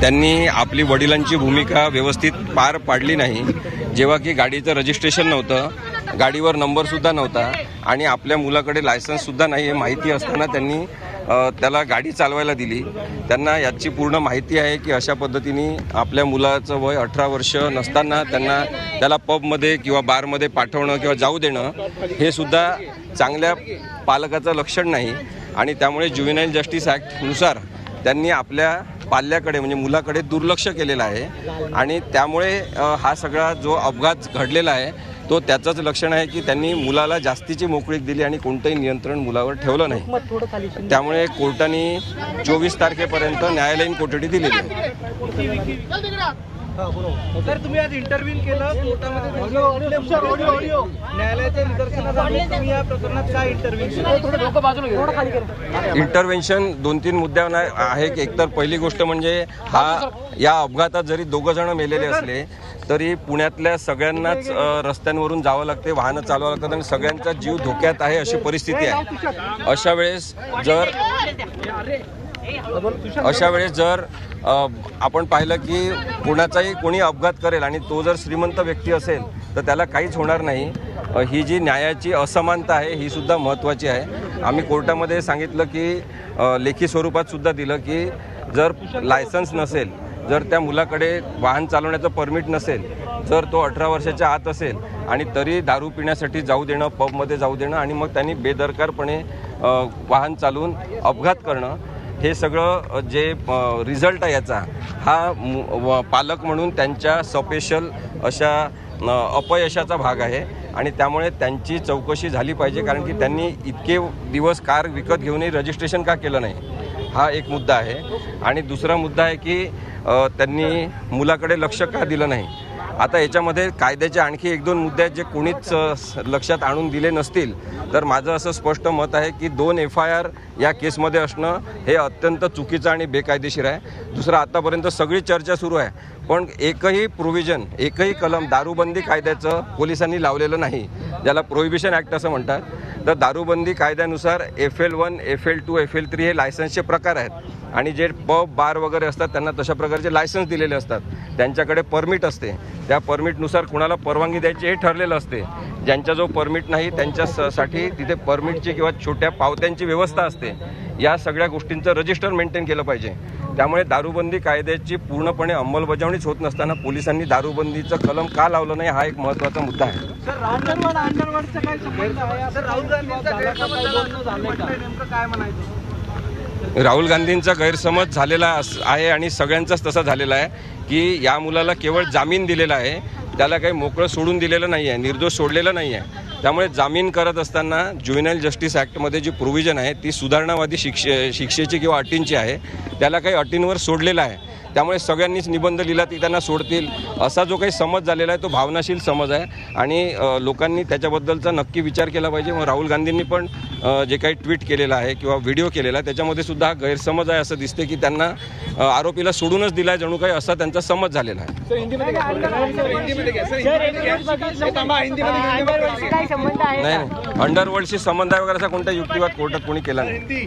त्यांनी आपली वडिलांची भूमिका व्यवस्थित पार पाडली नाही. जेव्हा की गाडीचं रजिस्ट्रेशन नव्हतं गाडीवर नंबरसुद्धा नव्हता आणि आपल्या मुलाकडे लायसन्ससुद्धा नाही हे माहिती असताना त्यांनी त्याला गाडी चालवायला दिली. त्यांना याची पूर्ण माहिती आहे की अशा पद्धतीने आपल्या मुलाचं वय अठरा वर्ष नसताना त्यांना त्याला पबमध्ये किंवा बारमध्ये पाठवणं किंवा जाऊ देणं हे सुद्धा चांगल्या पालकाचं लक्षण नाही. आणि त्यामुळे ज्युव्हेनाईल जस्टिस ॲक्टनुसार त्यांनी आपल्या पाल्याकडे म्हणजे मुलाकडे दुर्लक्ष केलेलं आहे. आणि त्यामुळे हा सगळा जो अपघात घडलेला आहे तो त्याचंच लक्षण आहे की त्यांनी मुलाला जास्तीची मोकळीक दिली आणि कोणतंही नियंत्रण मुलावर ठेवलं नाही. त्यामुळे कोर्टाने चोवीस तारखेपर्यंत न्यायालयीन कोठडी दिलेली आहे. तर तुम्ही आज इंटरव्ह्यू केलं कोर्टामध्ये न्यायालयाच्या निदर्शनास आले. तुम्ही या प्रकरणात काय इंटरव्ह्यू इंटरव्हेन्शन दोन तीन मुद्द्यांवर आहे की एकतर पहिली गोष्ट म्हणजे हा या अपघातात जरी दोघं जण मेलेले असले तरी पुण्यातल्या सगळ्यांनाच रस्त्यांवरून जावं लागते वाहनं चालवावं लागतात आणि सगळ्यांचा जीव धोक्यात आहे अशी परिस्थिती आहे. अशा वेळेस जर अशा वेळेस जर आपण पाहिलं की कोणाचाही कोणी अपघात करेल आणि तो जर श्रीमंत व्यक्ती असेल तर त्याला काहीच होणार नाही. ही जी न्यायाची असमानता आहे ही सुद्धा महत्त्वाची आहे. आम्ही कोर्टामध्ये सांगितलं की लेखी स्वरूपात सुद्धा दिलं की जर लायसन्स नसेल जर त्या मुलाकडे वाहन चालवण्याचं परमिट नसेल जर तो अठरा वर्षाच्या आत असेल आणि तरी दारू पिण्यासाठी जाऊ देणं पबमध्ये जाऊ देणं आणि मग त्यांनी बेदरकारपणे वाहन चालवून अपघात करणं. हे सगळं जे रिझल्ट आहे याचा हा मु- व- पालक म्हणून त्यांच्या सपेशल अशा अपयशाचा भाग आहे. आणि त्यामुळे त्यांची चौकशी झाली पाहिजे कारण की त्यांनी इतके दिवस कार विकत घेऊनही रजिस्ट्रेशन का केलं नाही? हा एक मुद्दा आहे. आणि दुसरा मुद्दा आहे की त्यांनी मुलाकडे लक्ष का दिलं नाही? आता याच्यामध्ये कायद्याचे आणखी एक दोन मुद्दे आहेत जे कोणीच लक्षात आणून दिले नसतील. तर माझं असं स्पष्ट मत आहे की दोन एफ आय आर या केसमध्ये असणं हे अत्यंत चुकीचं आणि बेकायदेशीर आहे. दुसरं आतापर्यंत सगळी चर्चा सुरू आहे. पण एकही प्रोव्हिजन एकही कलम दारूबंदी कायद्याचं पोलिसांनी लावलेलं नाही ज्याला प्रोहिबिशन ॲक्ट असं म्हणतात. तर दारूबंदी कायद्यानुसार F L one F L two F L three हे लायसन्सचे प्रकार आहेत. आणि जे पब बार वगैरे असतात त्यांना तशा प्रकारचे लायसन्स दिलेले असतात. त्यांच्याकडे परमिट असते. त्या परमिटनुसार कुणाला परवानगी द्यायची हे ठरलेलं असते. ज्यांचा जो परमिट नाही त्यांच्यासाठी तिथे परमिटची किंवा छोट्या पावत्यांची व्यवस्था असते. या सगळ्या गोष्टींचं रजिस्टर मेंटेन केलं पाहिजे. त्यामुळे दारूबंदी कायद्याची पूर्णपणे अंमलबजावणीच होत नसताना पोलिसांनी दारूबंदीचं कलम का लावलं नाही हा एक महत्त्वाचा मुद्दा आहे. राहुल गांधींचा गैरसमज झाला. असं म्हटलंय. नेमकं काय म्हणायचं? राहुल गांधींचा गैरसमज झालेला अस- आहे आणि सगळ्यांचाच तसा झालेला आहे की या मुलाला केवळ जामीन दिलेला आहे. त्याला काही मोकळं सोडून दिलेलं नाही आहे निर्दोष सोडलेलं नाही आहे त्यामुळे जामीन करत असताना ज्युएनल जस्टिस ॲक्टमध्ये जी प्रोव्हिजन आहे ती सुधारणावादी शिक्षे शिक्षेची किंवा अटींची आहे त्याला काही अटींवर सोडलेलं आहे. त्यामुळे सगळ्यांनीच निबंध लिहिला ती त्यांना सोडतील. असा जो काही समज झालेला आहे तो भावनाशील समज आहे. आणि लोकांनी त्याच्याबद्दलचा नक्की विचार केला पाहिजे. मग राहुल गांधींनी पण जे काही ट्विट केलेलं आहे किंवा व्हिडिओ केलेला आहे त्याच्यामध्ये सुद्धा हा गैरसमज आहे असं दिसते की त्यांना आरोपीला सोडूनच दिला आहे जणू काही असा त्यांचा समज झालेला आहे. नाही अंडरवर्ल्डशी संबंध आहे वगैरे असा कोणता युक्तिवाद कोर्टात कोणी केला नाही.